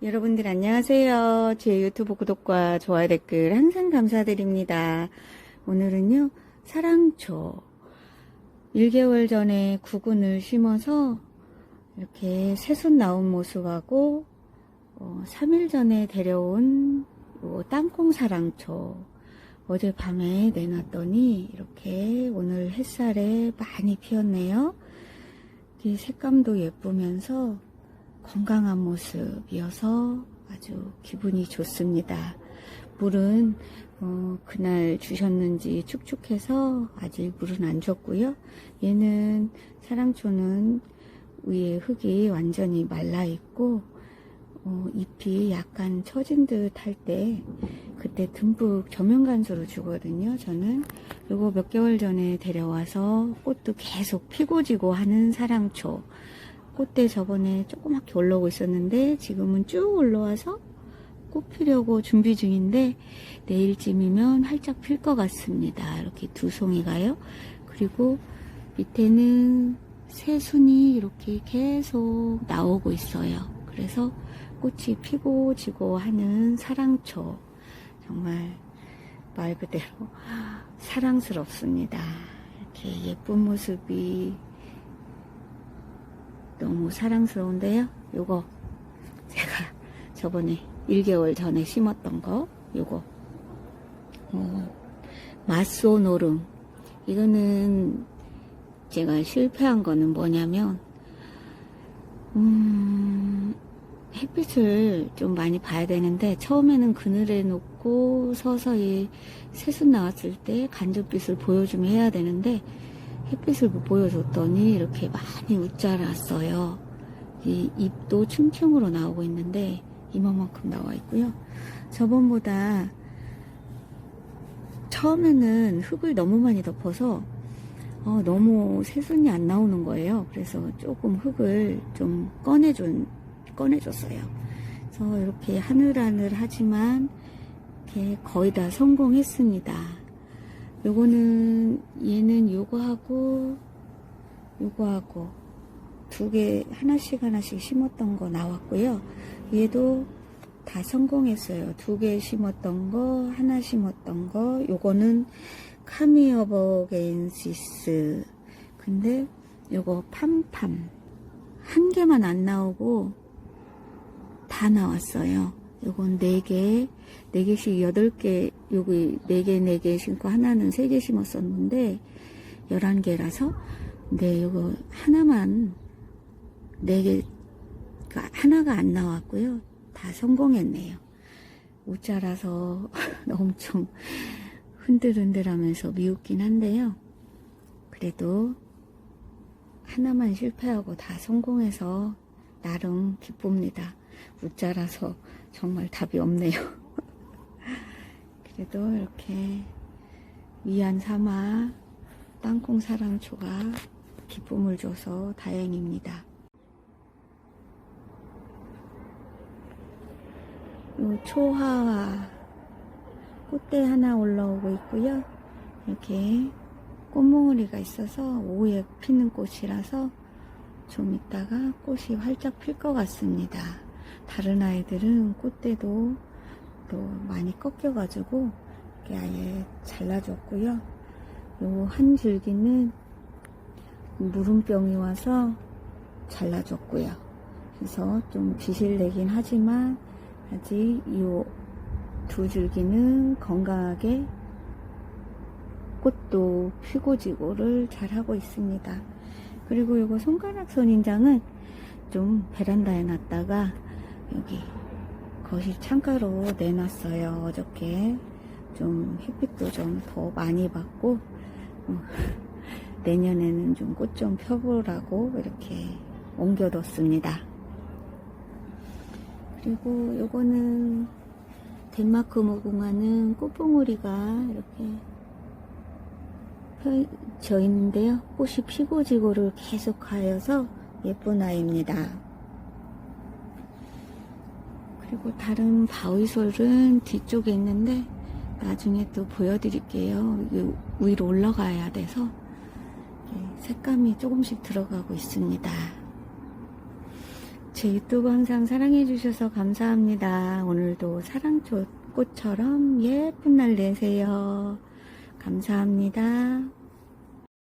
여러분들 안녕하세요. 제 유튜브 구독과 좋아요 댓글 항상 감사드립니다. 오늘은요, 사랑초. 1개월 전에 구근을 심어서 이렇게 새순 나온 모습하고, 어, 3일 전에 데려온 요 땅콩 사랑초. 어젯밤에 내놨더니 이렇게 오늘 햇살에 많이 피었네요. 이 색감도 예쁘면서 건강한 모습이어서 아주 기분이 좋습니다. 물은 어, 그날 주셨는지 축축해서 아직 물은 안 줬고요. 얘는 사랑초는 위에 흙이 완전히 말라 있고 어, 잎이 약간 처진 듯 할 때 그때 듬뿍 저면간수로 주거든요. 저는 요거 몇 개월 전에 데려와서 꽃도 계속 피고 지고 하는 사랑초. 꽃대 저번에 조그맣게 올라오고 있었는데 지금은 쭉 올라와서 꽃 피려고 준비 중인데 내일쯤이면 활짝 필 것 같습니다. 이렇게 두 송이가요. 그리고 밑에는 새 순이 이렇게 계속 나오고 있어요. 그래서 꽃이 피고 지고 하는 사랑초. 정말 말 그대로 사랑스럽습니다. 이렇게 예쁜 모습이 너무 사랑스러운데요. 요거 제가 저번에 1개월 전에 심었던 거 요거 어, 마소노름 이거는 제가 실패한 거는 뭐냐면 음, 햇빛을 좀 많이 봐야 되는데 처음에는 그늘에 놓고 서서히 새순 나왔을 때 간접빛을 보여주면 해야 되는데 햇빛을 못 보여줬더니 이렇게 많이 웃자랐어요. 이 잎도 층층으로 나오고 있는데 이만큼 나와 있고요. 저번보다 처음에는 흙을 너무 많이 덮어서 어, 너무 새순이 안 나오는 거예요. 그래서 조금 흙을 좀 꺼내준, 꺼내줬어요. 그래서 이렇게 하늘하늘 하지만 이렇게 거의 다 성공했습니다. 요거는 얘는 요거하고 요거하고 두 개 하나씩 하나씩 심었던 거 나왔고요. 얘도 다 성공했어요. 두 개 심었던 거, 하나 심었던 거, 요거는 카미어버겐시스. 근데 요거 팜팜. 한 개만 안 나오고 다 나왔어요. 요건 네 개, 네 개씩 여덟 개, 여기 네 개, 네개 심고 하나는 세개 심었었는데, 열한 개라서, 네, 요거 하나만, 네 개, 가 하나가 안 나왔고요. 다 성공했네요. 우짜라서 엄청 흔들흔들 하면서 미웃긴 한데요. 그래도 하나만 실패하고 다 성공해서 나름 기쁩니다. 우짜라서 정말 답이 없네요. 그래도 이렇게 위안 삼아 땅콩 사랑초가 기쁨을 줘서 다행입니다. 요 초하와 꽃대 하나 올라오고 있고요. 이렇게 꽃몽우리가 있어서 오후에 피는 꽃이라서 좀 있다가 꽃이 활짝 필 것 같습니다. 다른 아이들은 꽃대도 또 많이 꺾여가지고 이렇게 아예 잘라줬고요. 요 한 줄기는 무름병이 와서 잘라줬고요. 그래서 좀 빛을 내긴 하지만 아직 이 두 줄기는 건강하게 꽃도 피고 지고를 잘 하고 있습니다. 그리고 이거 손가락 선인장은 좀 베란다에 놨다가 여기 거실 창가로 내놨어요. 어저께 좀 햇빛도 좀 더 많이 받고 어, 내년에는 좀 꽃좀 펴보라고 이렇게 옮겨뒀습니다. 그리고 요거는 덴마크 무궁화는 꽃봉오리가 이렇게 펴 져 있는데요. 꽃이 피고 지고를 계속 하여서 예쁜 아이입니다. 그리고 다른 바위솔은 뒤쪽에 있는데 나중에 또 보여드릴게요. 위로 올라가야 돼서 색감이 조금씩 들어가고 있습니다. 제 유튜브 항상 사랑해주셔서 감사합니다. 오늘도 사랑꽃처럼 예쁜 날 되세요. 감사합니다.